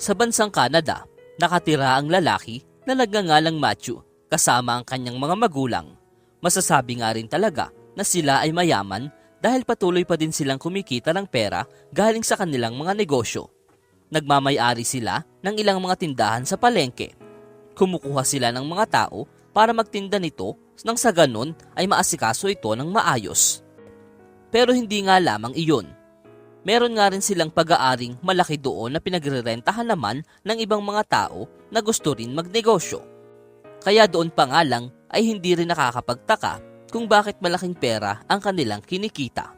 Sa bansang Canada, nakatira ang lalaki na nagngangalang Matthew kasama ang kanyang mga magulang. Masasabi nga rin talaga na sila ay mayaman dahil patuloy pa din silang kumikita ng pera galing sa kanilang mga negosyo. Nagmamayari sila ng ilang mga tindahan sa palengke. Kumukuha sila ng mga tao para magtinda nito nang sa ganon ay maasikaso ito ng maayos. Pero hindi nga lamang iyon. Meron nga rin silang pag-aaring malaki doon na pinagrerentahan naman ng ibang mga tao na gusto rin magnegosyo. Kaya doon pa nga lang ay hindi rin nakakapagtaka kung bakit malaking pera ang kanilang kinikita.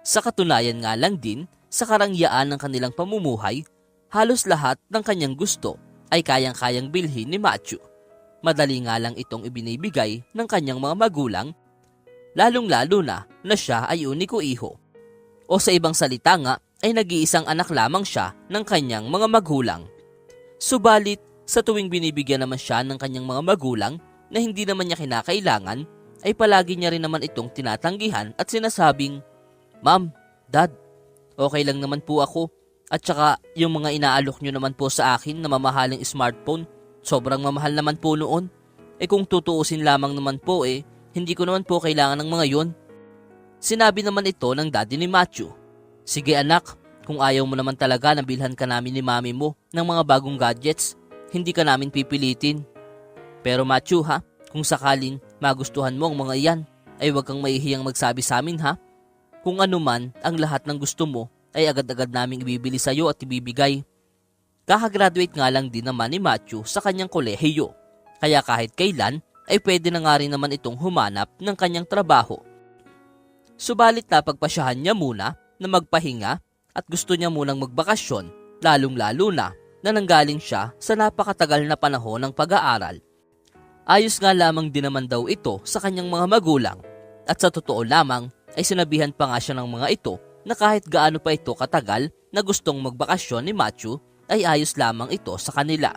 Sa katunayan nga lang din, sa karangyaan ng kanilang pamumuhay, halos lahat ng kanyang gusto ay kayang-kayang bilhin ni Matthew. Madali nga lang itong ibinibigay ng kanyang mga magulang, lalong-lalo na na siya ay uniko iho. O sa ibang salita nga ay nag-iisang anak lamang siya ng kanyang mga magulang. Subalit, sa tuwing binibigyan naman siya ng kanyang mga magulang na hindi naman niya kinakailangan, ay palagi niya rin naman itong tinatanggihan at sinasabing, Ma'am, Dad, okay lang naman po ako. At saka yung mga inaalok nyo naman po sa akin na mamahaling smartphone, sobrang mamahal naman po noon. Eh kung tutuusin lamang naman po eh, hindi ko naman po kailangan ng mga yon. Sinabi naman ito ng daddy ni Matthew. Sige anak, kung ayaw mo naman talaga na bilhan ka namin ni mami mo ng mga bagong gadgets, hindi ka namin pipilitin. Pero Matthew ha, kung sakaling magustuhan mo ang mga iyan, ay huwag kang mahihiyang magsabi sa amin ha. Kung ano man ang lahat ng gusto mo, ay agad-agad naming ibibili sa iyo at ibibigay. Kakagraduate nga lang din naman ni Matthew sa kanyang kolehiyo. Kaya kahit kailan, ay pwede na nga rin naman itong humanap ng kanyang trabaho. Subalit napagpasyahan niya muna na magpahinga at gusto niya munang magbakasyon, lalong-lalo na na nanggaling siya sa napakatagal na panahon ng pag-aaral. Ayos nga lamang din naman daw ito sa kanyang mga magulang at sa totoo lamang ay sinabihan pa nga siya ng mga ito na kahit gaano pa ito katagal na gustong magbakasyon ni Matthew ay ayos lamang ito sa kanila.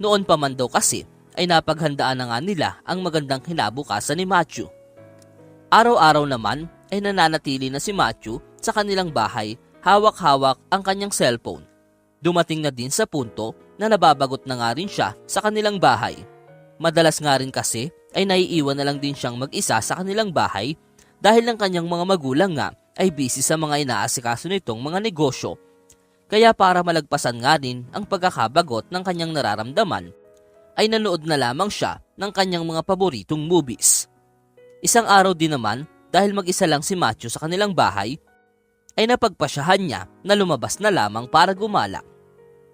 Noon pa man daw kasi ay napaghandaan na nga nila ang magandang kinabukasan ni Matthew. Araw-araw naman ay nananatili na si Matthew sa kanilang bahay hawak-hawak ang kanyang cellphone. Dumating na din sa punto na nababagot na nga rin siya sa kanilang bahay. Madalas nga rin kasi ay naiiwan na lang din siyang mag-isa sa kanilang bahay dahil ng kanyang mga magulang nga ay busy sa mga inaasikaso nitong mga negosyo. Kaya para malagpasan nga din ang pagkakabagot ng kanyang nararamdaman, ay nanood na lamang siya ng kanyang mga paboritong movies. Isang araw din naman dahil mag-isa lang si Matthew sa kanilang bahay, ay napagpasyahan niya na lumabas na lamang para gumala.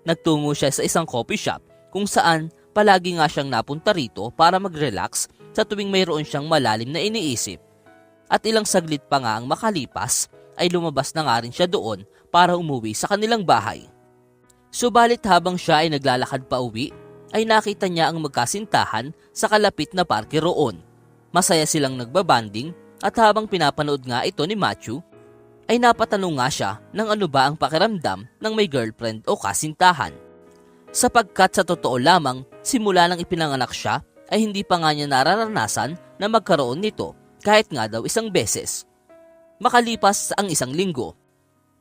Nagtungo siya sa isang coffee shop kung saan palagi nga siyang napunta rito para mag-relax sa tuwing mayroon siyang malalim na iniisip. At ilang saglit pa nga ang makalipas ay lumabas na nga rin siya doon para umuwi sa kanilang bahay. Subalit habang siya ay naglalakad pa uwi, ay nakita niya ang magkasintahan sa kalapit na parke roon. Masaya silang nagbabanding at habang pinapanood nga ito ni Matthew, ay napatanong nga siya ng ano ba ang pakiramdam ng may girlfriend o kasintahan. Sapagkat sa totoo lamang, simula nang ipinanganak siya, ay hindi pa nga niya nararanasan na magkaroon nito kahit nga daw isang beses. Makalipas ang isang linggo,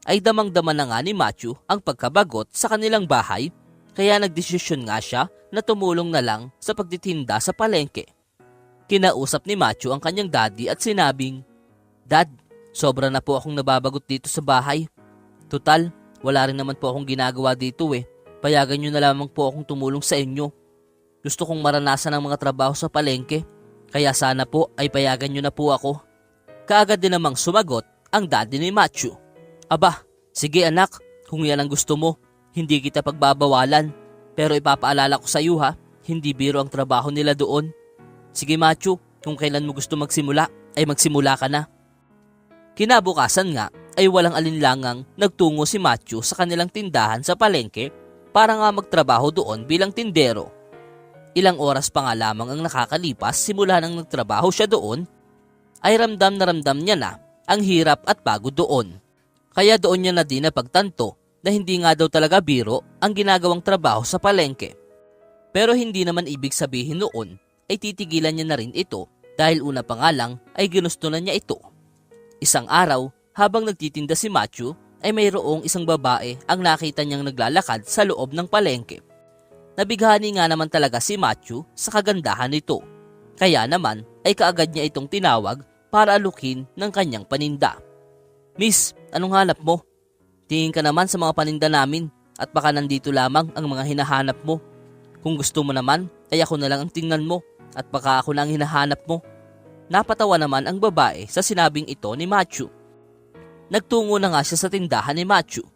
ay damang-dama na nga ni Matthew ang pagkabagot sa kanilang bahay kaya nagdesisyon nga siya na tumulong na lang sa pagtitinda sa palengke. Kinausap ni Matthew ang kanyang daddy at sinabing, Dad, sobra na po akong nababagot dito sa bahay. Total, wala rin naman po akong ginagawa dito eh. Payagan nyo na lamang po akong tumulong sa inyo. Gusto kong maranasan ang mga trabaho sa palengke, kaya sana po ay payagan nyo na po ako. Kaagad din namang sumagot ang daddy ni Matthew. Aba, sige anak, kung yan ang gusto mo, hindi kita pagbabawalan. Pero ipapaalala ko sa iyo ha, hindi biro ang trabaho nila doon. Sige Matthew, kung kailan mo gusto magsimula, ay magsimula ka na. Kinabukasan nga ay walang alinlangang nagtungo si Matthew sa kanilang tindahan sa palengke para nga magtrabaho doon bilang tindero. Ilang oras pa nga lamang ang nakakalipas simula nang nagtrabaho siya doon, ay ramdam na ramdam niya na ang hirap at pagod doon. Kaya doon niya na din napagtanto na hindi nga daw talaga biro ang ginagawang trabaho sa palengke. Pero hindi naman ibig sabihin noon ay titigilan niya na rin ito dahil una pa nga lang ay ginusto na niya ito. Isang araw, habang nagtitinda si Matthew, ay mayroong isang babae ang nakita niyang naglalakad sa loob ng palengke. Nabighani nga naman talaga si Matthew sa kagandahan nito. Kaya naman ay kaagad niya itong tinawag para alukin ng kanyang paninda. Miss, anong hanap mo? Tingin ka naman sa mga paninda namin at baka nandito lamang ang mga hinahanap mo. Kung gusto mo naman, ay ako na lang ang tingnan mo at baka ako na ang hinahanap mo. Napatawa naman ang babae sa sinabing ito ni Matthew. Nagtungo na nga siya sa tindahan ni Matthew.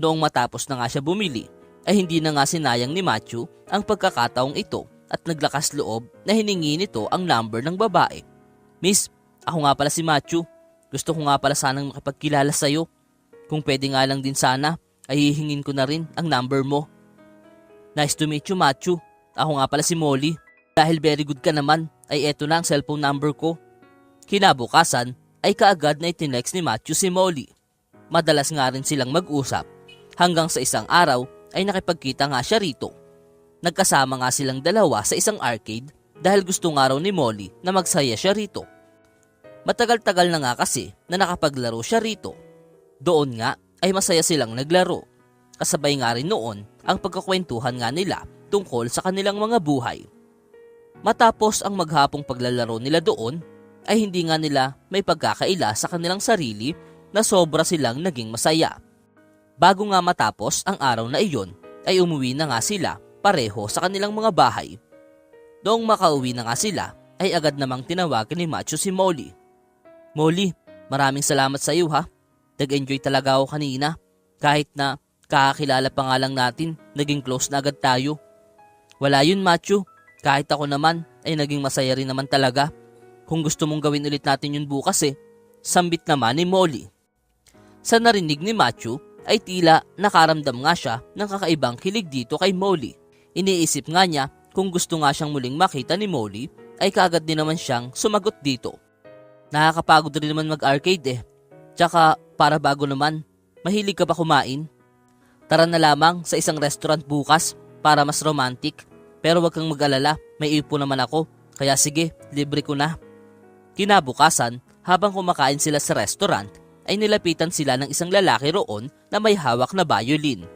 Noong matapos na nga siya bumili, ay hindi na nga sinayang ni Matthew ang pagkakataong ito at naglakas loob na hiningi nito ang number ng babae. Miss, ako nga pala si Matthew. Gusto ko nga pala sanang makipagkilala sa'yo. Kung pwede nga lang din sana, ay hihingin ko na rin ang number mo. Nice to meet you, Matthew. Ako nga pala si Molly. Dahil very good ka naman, ay eto na ang cellphone number ko. Kinabukasan, ay kaagad na itinext ni Matthew si Molly. Madalas nga rin silang mag-usap. Hanggang sa isang araw, ay nakipagkita nga siya rito. Nagkasama nga silang dalawa sa isang arcade dahil gusto nga raw ni Molly na magsaya siya rito. Matagal-tagal na nga kasi na nakapaglaro siya rito. Doon nga ay masaya silang naglaro. Kasabay nga rin noon ang pagkakwentuhan nga nila tungkol sa kanilang mga buhay. Matapos ang maghapong paglalaro nila doon, ay hindi nga nila may pagkakaila sa kanilang sarili na sobra silang naging masaya. Bago nga matapos ang araw na iyon, ay umuwi na nga sila pareho sa kanilang mga bahay. Noong makauwi na nga sila, ay agad namang tinawagan ni Macho si Molly. Molly, maraming salamat sa iyo ha. Nag-enjoy talaga ako kanina. Kahit na kakakilala pa nga lang natin, naging close na agad tayo. Wala yun Macho, kahit ako naman ay naging masaya rin naman talaga. Kung gusto mong gawin ulit natin yun bukas eh, sambit naman ni Molly. Sa narinig ni Matthew ay tila nakaramdam nga siya ng kakaibang kilig dito kay Molly. Iniisip nga niya kung gusto nga siyang muling makita ni Molly ay kaagad din naman siyang sumagot dito. Nakakapagod rin naman mag-arcade eh. Tsaka para bago naman, mahilig ka ba kumain? Tara na lamang sa isang restaurant bukas para mas romantic. Pero wag kang mag-alala, may ipo naman ako. Kaya sige, libre ko na. Kinabukasan, habang kumakain sila sa restaurant, ay nilapitan sila ng isang lalaki roon na may hawak na violin.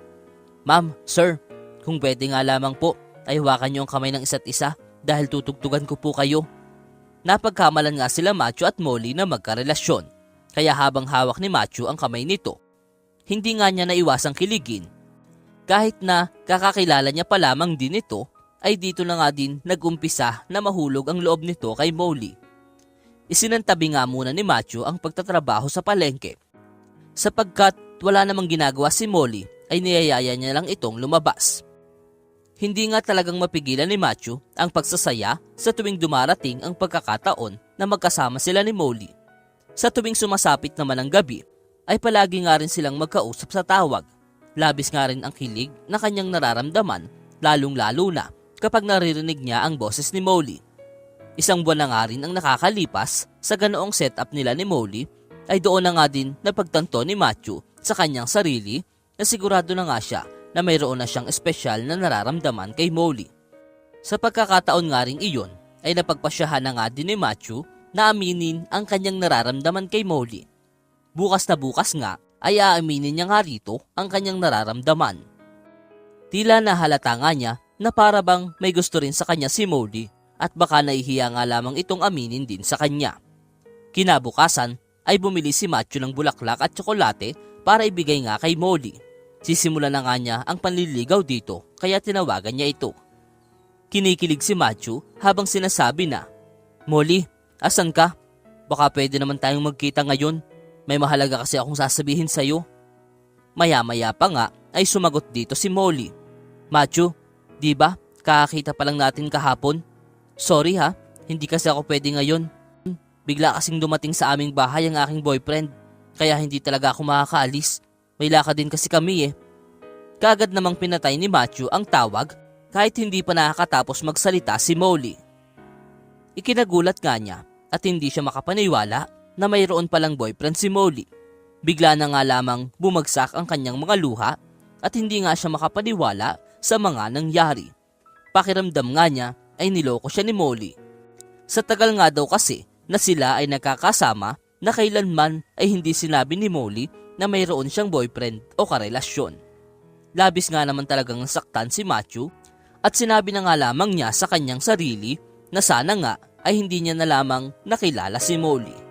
Ma'am, sir, kung pwede nga lamang po, ay hawakan niyo ang kamay ng isa't isa dahil tutugtugan ko po kayo. Napagkamalan nga sila Macho at Molly na magkarelasyon, kaya habang hawak ni Macho ang kamay nito, hindi nga niya naiwasang kiligin. Kahit na kakakilala niya pa lamang din ito, ay dito na nga din nagumpisa na mahulog ang loob nito kay Molly. Isinantabi nga muna ni Matthew ang pagtatrabaho sa palengke. Sapagkat wala namang ginagawa si Molly ay niyayaya niya lang itong lumabas. Hindi nga talagang mapigilan ni Matthew ang pagsasaya sa tuwing dumarating ang pagkakataon na magkasama sila ni Molly. Sa tuwing sumasapit naman ang gabi, ay palagi nga rin silang magkausap sa tawag. Labis nga rin ang kilig na kanyang nararamdaman, lalong-lalo na kapag naririnig niya ang boses ni Molly. Isang buwan na nga rin ang nakakalipas sa ganoong setup nila ni Molly ay doon na nga din napagtanto ni Matthew sa kanyang sarili na sigurado na nga siya na mayroon na siyang espesyal na nararamdaman kay Molly. Sa pagkakataon nga rin iyon ay napagpasyahan na nga din ni Matthew na aminin ang kanyang nararamdaman kay Molly. Bukas na bukas nga ay aaminin niya nga rito ang kanyang nararamdaman. Tila nahalata nga niya na para bang may gusto rin sa kanya si Molly at baka nahihiya nga lamang itong aminin din sa kanya. Kinabukasan ay bumili si Matthew ng bulaklak at tsokolate para ibigay nga kay Molly. Sisimula na nga niya ang panliligaw dito kaya tinawagan niya ito. Kinikilig si Matthew habang sinasabi na, Molly, asan ka? Baka pwede naman tayong magkita ngayon. May mahalaga kasi akong sasabihin sa'yo. Maya-maya pa nga ay sumagot dito si Molly. Matthew, di ba? Kakakita pa lang natin kahapon. Sorry ha, hindi kasi ako pwede ngayon. Bigla kasing dumating sa aming bahay ang aking boyfriend. Kaya hindi talaga ako makakaalis. May lakad din kasi kami eh. Kagad namang pinatay ni Matthew ang tawag kahit hindi pa nakakatapos magsalita si Molly. Ikinagulat nga niya at hindi siya makapaniwala na mayroon palang boyfriend si Molly. Bigla na nga lamang bumagsak ang kanyang mga luha at hindi nga siya makapaniwala sa mga nangyari. Pakiramdam nga niya ay niloko siya ni Molly. Sa tagal nga daw kasi na sila ay nagkakasama na kailanman ay hindi sinabi ni Molly na mayroon siyang boyfriend o karelasyon. Labis nga naman talagang nasaktan si Matthew at sinabi na nga lamang niya sa kanyang sarili na sana nga ay hindi niya na lamang nakilala si Molly.